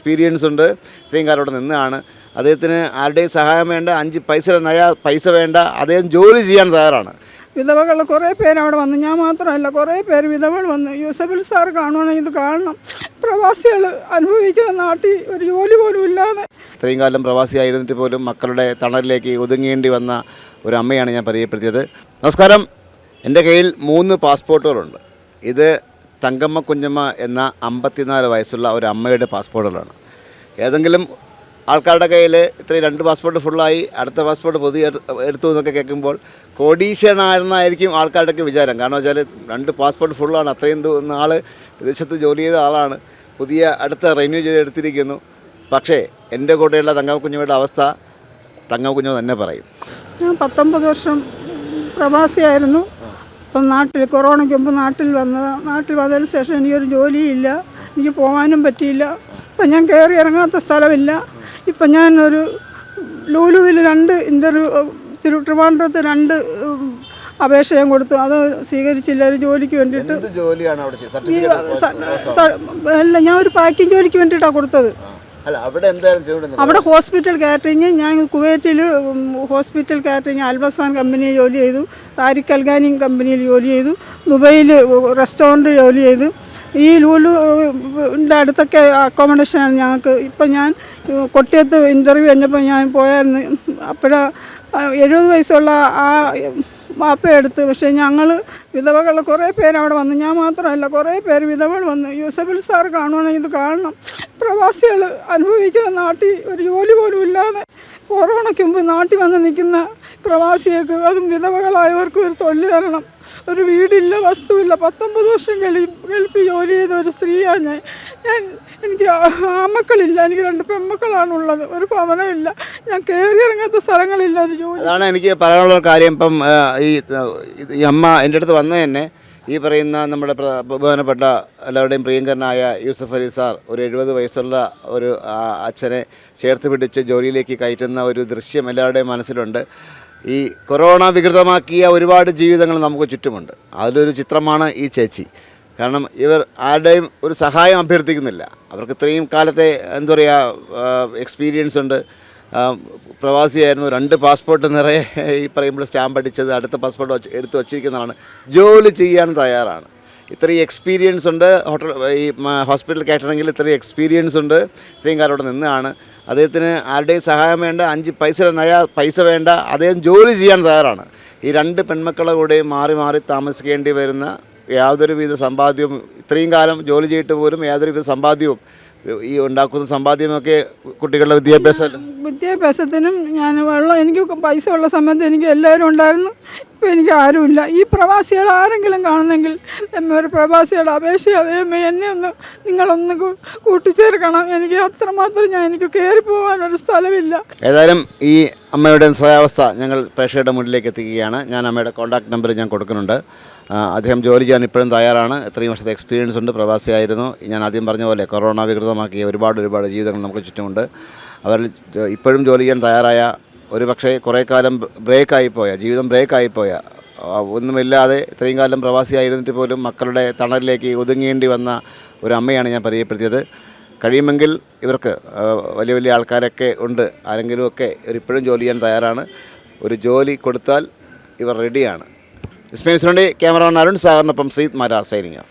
Experience ഉണ്ട്. ഇത്രയും കാലം അവിടെ നിന്നാണ്. അദ്ദേഹത്തിന് ആരുടെയും സഹായം വേണ്ട അഞ്ച് പൈസ നയ പൈസ വേണ്ട അദ്ദേഹം ജോലി ചെയ്യാൻ തയ്യാറാണ്. വിധവകൾ കുറേ പേര് അവിടെ വന്നു ഞാൻ മാത്രമല്ല കുറേ പേര് വിധവകൾ വന്നു യൂസഫിൽ സാർ കാണുവാണെങ്കിൽ ഇത് കാണണം. പ്രവാസികൾ അനുഭവിക്കുന്ന നാട്ടിൽ ഒരു ജോലി പോലും ഇല്ലാതെ. ഇത്രയും കാലം പ്രവാസിയായിരുന്നിട്ട് പോലും മക്കളുടെ തണലിലേക്ക് ഒതുങ്ങേണ്ടി വന്ന ഒരു അമ്മയാണ് ഞാൻ പരിചയപ്പെടുത്തിയത്. നമസ്കാരം. എന്റെ കയ്യിൽ മൂന്ന് പാസ്പോർട്ടുകളുണ്ട്. ഇത് തങ്കമ്മ കുഞ്ഞമ്മ എന്ന അമ്പത്തിനാല് വയസ്സുള്ള ഒരു അമ്മയുടെ പാസ്പോർട്ടുകളാണ്. ഏതെങ്കിലും ആൾക്കാരുടെ കയ്യിൽ ഇത്രയും രണ്ട് പാസ്പോർട്ട് ഫുള്ളായി അടുത്ത പാസ്പോർട്ട് പുതിയ എടു- എടുത്തു എന്നൊക്കെ കേൾക്കുമ്പോൾ കോടീശ്വരനായിരുന്നായിരിക്കും ആൾക്കാരുടെയൊക്കെ വിചാരം. കാരണം വെച്ചാൽ രണ്ട് പാസ്പോർട്ട് ഫുള്ളാണ് അത്രയും നാൾ വിദേശത്ത് ജോലി ചെയ്ത ആളാണ് പുതിയ അടുത്ത റിന്യൂ ചെയ്ത് എടുത്തിരിക്കുന്നു. പക്ഷേ എന്റെ കൂടെയുള്ള തങ്കമ്മ കുഞ്ഞമ്മയുടെ അവസ്ഥ തങ്കമ്മ കുഞ്ഞമ്മ തന്നെ പറയും. ഞാൻ പത്തൊമ്പത് വർഷം പ്രവാസിയായിരുന്നു. ഇപ്പം നാട്ടിൽ കൊറോണയ്ക്ക് മുമ്പ് നാട്ടിൽ വന്നത് നാട്ടിൽ വന്നതിന് ശേഷം എനിക്കൊരു ജോലിയില്ല എനിക്ക് പോകാനും പറ്റിയില്ല ഇപ്പം ഞാൻ കയറി ഇറങ്ങാത്ത സ്ഥലമില്ല. ഇപ്പം ഞാനൊരു ലൂലുവിൽ രണ്ട് ഇന്റർവ്യൂ തിരു ട്രിവാൻഡ്രത്ത് രണ്ട് അപേക്ഷ ഞാൻ കൊടുത്തു. അത് സ്വീകരിച്ചില്ല ഒരു ജോലിക്ക് വേണ്ടിയിട്ട്. അല്ല ഞാൻ ഒരു പാക്കിംഗ് ജോലിക്ക് വേണ്ടിയിട്ടാണ് കൊടുത്തത്. അവിടെ ഹോസ്പിറ്റൽ കാറ്ററിങ് ഞാൻ കുവൈറ്റിൽ ഹോസ്പിറ്റൽ കാറ്ററിങ് അൽബസാൻ കമ്പനിയിൽ ജോലി ചെയ്തു താരിഖ് അൽഗാനി കമ്പനിയിൽ ജോലി ചെയ്തു ദുബൈയിൽ റെസ്റ്റോറന്റ് ജോലി ചെയ്തു. ഈ ലൂലുന്റെ അടുത്തൊക്കെ അക്കോമഡേഷനാണ് ഞങ്ങൾക്ക്. ഇപ്പം ഞാൻ കൊട്ടിയത്ത് ഇന്റർവ്യൂ കഴിഞ്ഞപ്പോൾ ഞാൻ പോയായിരുന്നു. അപ്പോഴാണ് എഴുപത് വയസ്സുള്ള ആ വാപ്പയെടുത്ത് പക്ഷേ ഞങ്ങൾ വിധവകൾ കുറേ പേര് അവിടെ വന്നു. ഞാൻ മാത്രമല്ല കുറേ പേര് വിധവകൾ വന്നു. യൂസഫിൽ സാർ കാണുവാണെങ്കിൽ ഇത് കാണണം. പ്രവാസികൾ അനുഭവിക്കുന്ന നാട്ടിൽ ഒരു ജോലി പോലും ഇല്ലാതെ കൊറോണയ്ക്ക് മുമ്പ് നാട്ടിൽ വന്ന് നിൽക്കുന്ന പ്രവാസികൾക്ക് അതും വിധവകളായവർക്ക് ഒരു തൊഴിൽ തരണം. ഒരു വീടില്ല വസ്തുവില്ല. പത്തൊമ്പത് വർഷം ഗളി ഗൾഫിൽ ജോലി ചെയ്ത ഒരു സ്ത്രീയാണ് ഞാൻ. ഞാൻ എനിക്ക് ആമക്കളില്ല എനിക്ക് രണ്ട് പെൺമക്കളാണുള്ളത്. ഒരു ഭവനമില്ല ഞാൻ കയറി ഇറങ്ങാത്ത സ്ഥലങ്ങളില്ല ഒരു ജോലി. അതാണ് എനിക്ക് പറയാനുള്ള കാര്യം. ഇപ്പം ഈ അമ്മ എന്റെ അടുത്ത് വന്നത് തന്നെ ഈ പറയുന്ന നമ്മുടെ ബഹുമാനപ്പെട്ട എല്ലാവരുടെയും പ്രിയങ്കരനായ യൂസഫ് അലി സാർ ഒരു എഴുപത് വയസ്സുള്ള ഒരു അച്ഛനെ ചേർത്ത് പിടിച്ച് ജോലിയിലേക്ക് കയറ്റുന്ന ഒരു ദൃശ്യം എല്ലാവരുടെയും മനസ്സിലുണ്ട്. ഈ കൊറോണ വികൃതമാക്കിയ ഒരുപാട് ജീവിതങ്ങൾ നമുക്ക് ചുറ്റുമുണ്ട്. അതിലൊരു ചിത്രമാണ് ഈ ചേച്ചി. കാരണം ഇവർ ആരുടെയും ഒരു സഹായം അഭ്യർത്ഥിക്കുന്നില്ല. അവർക്ക് ഇത്രയും കാലത്തെ എന്താ പറയുക എക്സ്പീരിയൻസ് ഉണ്ട്. പ്രവാസിയായിരുന്നു. രണ്ട് പാസ്പോർട്ട് നിറയെ ഈ പറയുമ്പോൾ സ്റ്റാമ്പ് അടിച്ചത് അടുത്ത പാസ്പോർട്ട് വച്ച് എടുത്ത് വച്ചിരിക്കുന്നതാണ്. ജോലി ചെയ്യാൻ തയ്യാറാണ്. ഇത്രയും എക്സ്പീരിയൻസ് ഉണ്ട്. ഹോട്ടൽ ഈ ഹോസ്പിറ്റൽ കാറ്ററിങ്ങിൽ ഇത്രയും എക്സ്പീരിയൻസ് ഉണ്ട്. ഇത്രയും കാലം അവിടെ നിന്നാണ്. അദ്ദേഹത്തിന് ആരുടെയും സഹായം വേണ്ട അഞ്ച് പൈസ നയ പൈസ വേണ്ട. അദ്ദേഹം ജോലി ചെയ്യാൻ തയ്യാറാണ്. ഈ രണ്ട് പെൺമക്കളെ കൂടെ മാറി മാറി താമസിക്കേണ്ടി വരുന്ന യാതൊരുവിധ സമ്പാദ്യവും ഇത്രയും കാലം ജോലി ചെയ്തിട്ട് പോലും യാതൊരുവിധ സമ്പാദ്യവും ഈ ഉണ്ടാക്കുന്ന സമ്പാദ്യമൊക്കെ കുട്ടികളുടെ വിദ്യാഭ്യാസം വിദ്യാഭ്യാസത്തിനും ഞാൻ വെള്ളം എനിക്ക് പൈസ ഉള്ള സമയത്ത് എനിക്ക് എല്ലാവരും ഉണ്ടായിരുന്നു. ഇപ്പം എനിക്ക് ആരുമില്ല. ഈ പ്രവാസികൾ ആരെങ്കിലും കാണുന്നെങ്കിൽ എന്നെ ഒരു പ്രവാസിയുടെ അപേക്ഷ അതേമ്മ എന്നെ ഒന്ന് നിങ്ങളൊന്ന് കൂട്ടിച്ചേർക്കണം. എനിക്ക് അത്രമാത്രം ഞാൻ എനിക്ക് കയറി പോകാൻ ഒരു സ്ഥലമില്ല. ഏതായാലും ഈ അമ്മയുടെ സഹാവസ്ഥ ഞങ്ങൾ പ്രേക്ഷകരുടെ മുന്നിലേക്ക് എത്തിക്കുകയാണ്. ഞാൻ അമ്മയുടെ കോൺടാക്ട് നമ്പർ ഞാൻ കൊടുക്കുന്നുണ്ട്. അദ്ദേഹം ജോലി ചെയ്യാൻ ഇപ്പോഴും തയ്യാറാണ്. ഇത്രയും വർഷത്തെ എക്സ്പീരിയൻസ് ഉണ്ട്. പ്രവാസിയായിരുന്നു. ഞാൻ ആദ്യം പറഞ്ഞ പോലെ കൊറോണ വികൃതമാക്കിയ ഒരുപാട് ഒരുപാട് ജീവിതങ്ങൾ നമുക്ക് ചുറ്റുമുണ്ട്. അവരിൽ ഇപ്പോഴും ജോലി ചെയ്യാൻ തയ്യാറായ ഒരു പക്ഷേ കുറേ കാലം ബ്രേക്കായിപ്പോയ ജീവിതം ബ്രേക്കായിപ്പോയ. ഒന്നുമില്ലാതെ ഇത്രയും കാലം പ്രവാസിയായിരുന്നിട്ട് പോലും മക്കളുടെ തണലിലേക്ക് ഒതുങ്ങേണ്ടി വന്ന ഒരു അമ്മയാണ് ഞാൻ പരിചയപ്പെടുത്തിയത്. കഴിയുമെങ്കിൽ ഇവർക്ക് വലിയ വലിയ ആൾക്കാരൊക്കെ ഉണ്ട്. ആരെങ്കിലുമൊക്കെ ഇവരിപ്പോഴും ജോലി ചെയ്യാൻ തയ്യാറാണ്. ഒരു ജോലി കൊടുത്താൽ ഇവർ റെഡിയാണ്. വിസ്മയസിനുണ്ടി ക്യാമറമാൻ അരുൺ സാറിനൊപ്പം ശ്രീത് മാരാ സൈനിങ് ഓഫ്.